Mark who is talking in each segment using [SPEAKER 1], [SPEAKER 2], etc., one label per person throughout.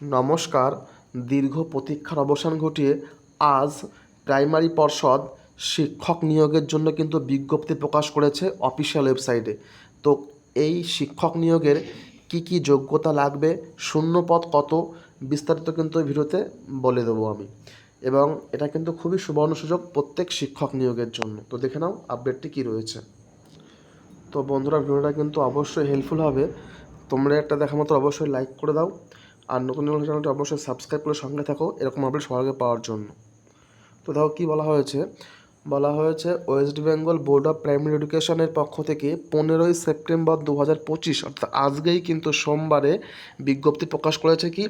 [SPEAKER 1] নমস্কার। দীর্ঘ প্রতীক্ষার অবসান ঘটিয়ে আজ প্রাইমারি পর্ষদ শিক্ষক নিয়োগের জন্য কিন্তু বিজ্ঞপ্তি প্রকাশ করেছে অফিসিয়াল ওয়েবসাইটে। তো এই শিক্ষক নিয়োগের কি কি যোগ্যতা লাগবে শূন্য পদ কত, বিস্তারিত কিন্তু ভিডিওতে বলে দেবো আমি। এবং এটা কিন্তু খুবই সুবর্ণ সুযোগ প্রত্যেক শিক্ষক নিয়োগের জন্য। তো দেখে নাও আপডেটটি কী রয়েছে। তো বন্ধুরা, ভিডিওটা কিন্তু অবশ্যই হেল্পফুল হবে। তোমরা একটা দেখা মতো অবশ্যই লাইক করে দাও। আর নতুন নতুন চ্যানেলটি অবশ্যই সাবস্ক্রাইব করে সঙ্গে থাকো। এরকম আপডেট সবার আগে পাওয়ার জন্য। তো দেখো কী বলা হয়েছে? বলা হয়েছে West Bengal board of primary এডুকেশনের পক্ষ থেকে পনেরোই সেপ্টেম্বর দু হাজার পঁচিশ, অর্থাৎ আজকেই কিন্তু সোমবারে বিজ্ঞপ্তি প্রকাশ করেছে কি?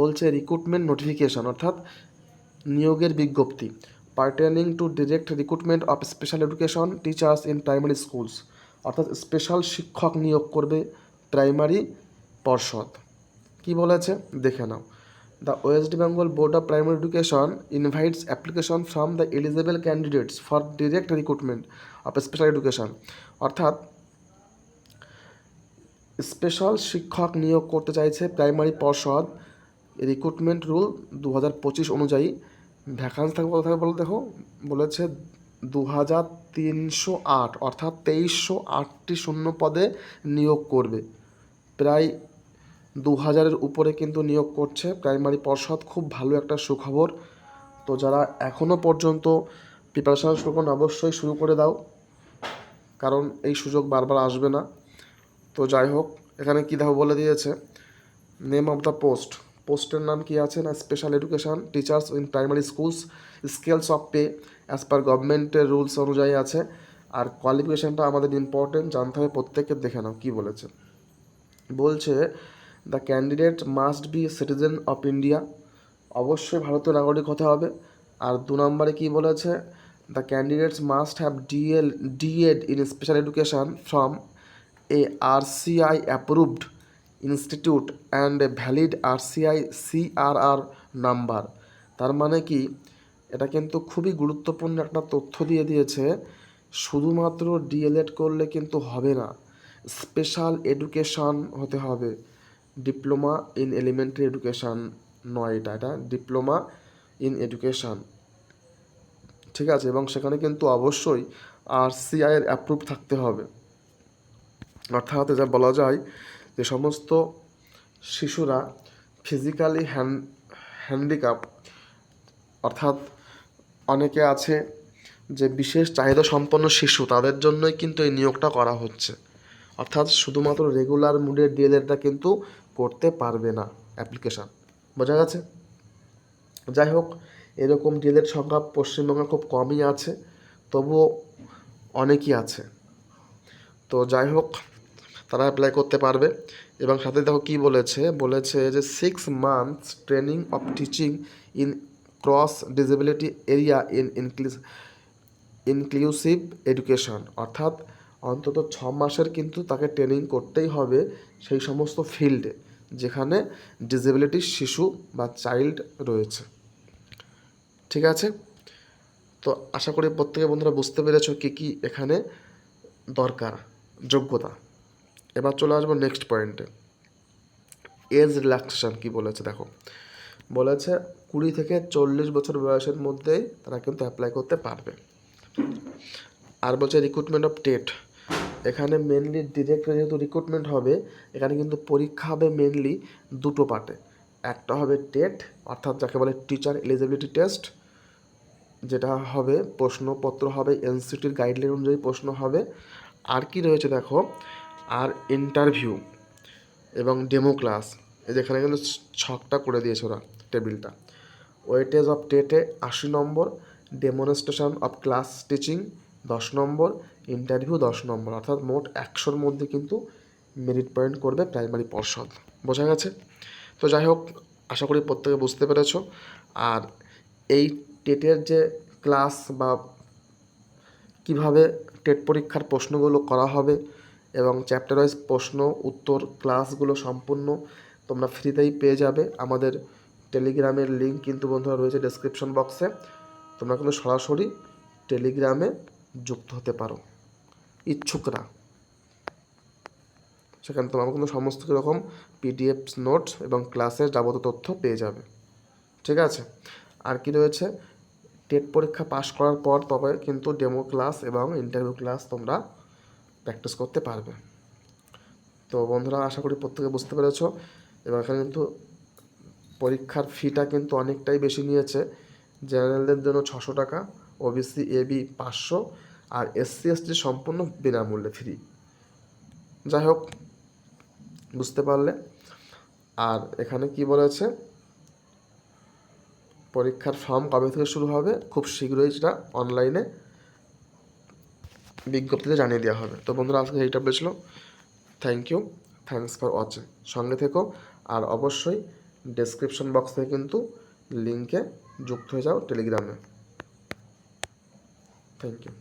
[SPEAKER 1] বলছে রিক্রুটমেন্ট নোটিফিকেশন অর্থাৎ নিয়োগের বিজ্ঞপ্তি। Pertaining to direct recruitment of special education teachers in primary schools অর্থাৎ স্পেশাল শিক্ষক নিয়োগ করবে প্রাইমারি পর্ষদ। কি বলেছে? দেখে নাও। The West Bengal board of primary education invites application from the eligible candidates for direct recruitment of special education অর্থাৎ special শিক্ষক নিয়োগ করতে চাইছে প্রাইমারি পর্ষদ রিক্রুটমেন্ট রুল দু হাজার পঁচিশ অনুযায়ী। ভ্যাকান্স থাকবে কোথায় বলে দেখো? বলেছে দু হাজার তিনশো আট, অর্থাৎ তেইশশো আটটি শূন্য পদে নিয়োগ করবে। প্রায় দু হাজারের উপরে কিন্তু নিয়োগ করছে। প্রাইমারি পর্ষদ খুব ভালো একটা সুখবর। তো যারা এখনও পর্যন্ত প্রিপারেশান শুরু করেন, অবশ্যই শুরু করে দাও। কারণ এই সুযোগ বারবার আসবে না। তো যাই হোক, এখানে কী দেখো বলে দিয়েছে। নেম অফ দ্য পোস্ট পোস্টের নাম কি আছে না? Special education teachers in primary schools scales of pay as per গভর্নমেন্টের রুলস অনুযায়ী আছে। আর কোয়ালিফিকেশানটা আমাদের ইম্পর্টেন্ট জানতে হবে প্রত্যেকের দেখে নাও কী বলেছে। বলছে the candidate must be citizen of India অবশ্যই ভারতীয় নাগরিক হতে হবে। আর দু নম্বরে কী বলেছে? The candidates must have DElEd in special education from A R C I approved institute and a valid R C I C R R number তার মানে কি? এটা কিন্তু খুবই গুরুত্বপূর্ণ একটা তথ্য দিয়ে দিয়েছে। শুধুমাত্র ডিএলএড করলে কিন্তু হবে না। স্পেশাল এডুকেশন হতে হবে। ডিপ্লোমা ইন এলিমেন্টারি এডুকেশান নয় এটা এটা ডিপ্লোমা ইন এডুকেশান ঠিক আছে? এবং সেখানে কিন্তু অবশ্যই আর সিআইয়ের অ্যাপ্রুভ থাকতে হবে। অর্থাৎ যা বলা যায় যে সমস্ত শিশুরা ফিজিক্যালি হ্যান্ড হ্যান্ডিক্যাপ অর্থাৎ অনেকে আছে যে বিশেষ চাহিদা সম্পন্ন শিশু, তাদের জন্যই কিন্তু এই নিয়োগটা করা হচ্ছে। অর্থাৎ শুধুমাত্র রেগুলার মুডের ডিএলএডটা কিন্তু করতে পারবে না অ্যাপ্লিকেশান বোঝা গেছে? যাই হোক এরকম ডিএলএড সংখ্যা পশ্চিমবঙ্গে খুব কমই আছে, তবুও অনেকই আছে। তো যাই হোক তারা অ্যাপ্লাই করতে পারবে। এবং সাথে দেখো কী বলেছে? বলেছে যে six months training of teaching in cross disability area in ইনক্লিস inclusive education অর্থাৎ অন্তত ছ মাসের কিন্তু তাকে ট্রেনিং করতেই হবে সেই সমস্ত ফিল্ডে যেখানে ডিসেবিলিটির শিশু বা চাইল্ড রয়েছে। ঠিক আছে? তো আশা করি প্রত্যেকে বন্ধুরা বুঝতে পেরেছ কী কী এখানে দরকার, যোগ্যতা। এবার চলে আসব নেক্সট পয়েন্টে এজ রিল্যাক্সেশন কী বলেছে দেখো। বলেছে কুড়ি থেকে চল্লিশ বছর বয়সের মধ্যেই তারা কিন্তু অ্যাপ্লাই করতে পারবে। আর বলছে রিক্রুটমেন্ট অফ টেট এখানে মেনলি ডিরেক্ট যেহেতু রিক্রুটমেন্ট হবে, এখানে কিন্তু পরীক্ষা হবে মেনলি দুটো পার্টে একটা হবে টেট অর্থাৎ যাকে বলে টিচার এলিজিবিলিটি টেস্ট যেটা হবে প্রশ্নপত্র হবে এনসিটির গাইডলাইন অনুযায়ী প্রশ্ন হবে। আর কি রয়েছে দেখো? আর ইন্টারভিউ এবং ডেমো ক্লাস যেখানে কিন্তু ছকটা করে দিয়েছে ওরা টেবিলটা ওয়েটেজ অফ টেটে আশি নম্বর ডেমনস্ট্রেশন অফ ক্লাস টিচিং দশ নম্বর ইন্টারভিউ দশ নম্বর, অর্থাৎ মোট একশোর মধ্যে কিন্তু মেরিট পয়েন্ট করবে প্রাইমারি পর্ষদ। বোঝা গেছে? তো যাই হোক, আশা করি প্রত্যেকে বুঝতে পেরেছ। আর এই টেটের যে ক্লাস বা কীভাবে টেট পরীক্ষার প্রশ্নগুলো করা হবে এবং চ্যাপ্টার ওয়াইজ প্রশ্ন, উত্তর ক্লাসগুলো সম্পূর্ণ তোমরা ফ্রিতেই পেয়ে যাবে। আমাদের টেলিগ্রামের লিঙ্ক কিন্তু বন্ধুরা রয়েছে ডেসক্রিপশন বক্সে তোমরা কিন্তু সরাসরি টেলিগ্রামে যুক্ত হতে পারো। ইচ্ছুকরা সেখানে তোমরা কিন্তু সমস্ত রকম পিডিএফ নোটস এবং ক্লাসের যাবতীয় তথ্য পেয়ে যাবে। ঠিক আছে? আর কি রয়েছে? টেট পরীক্ষা পাশ করার পর তবে কিন্তু ডেমো ক্লাস এবং ইন্টারভিউ ক্লাস তোমরা প্র্যাকটিস করতে পারবে। তো বন্ধুরা, আশা করি প্রত্যেকে বুঝতে পেরেছ। এবং এখানে কিন্তু পরীক্ষার ফিটা কিন্তু অনেকটাই বেশি নিয়েছে। জেনারেলদের জন্য ছশো টাকা, ওবিসি এবি পাঁচশো আর এসসি, এসটি সম্পূর্ণ বিনামূল্যে ফ্রি যাই হোক, বুঝতে পারলে। আর এখানে কি বলেছে পরীক্ষার ফর্ম কবে থেকে শুরু হবে? খুব শীঘ্রই সেটা অনলাইনে বিজ্ঞপ্তিতে জানিয়ে দেওয়া হবে। তো বন্ধুরা, আজকে এইটা বলেছিল thank you thanks for watching সঙ্গে থেকো। আর অবশ্যই ডেসক্রিপশন বক্স থেকে কিন্তু লিঙ্কে যুক্ত হয়ে যাও টেলিগ্রামে থ্যাংক ইউ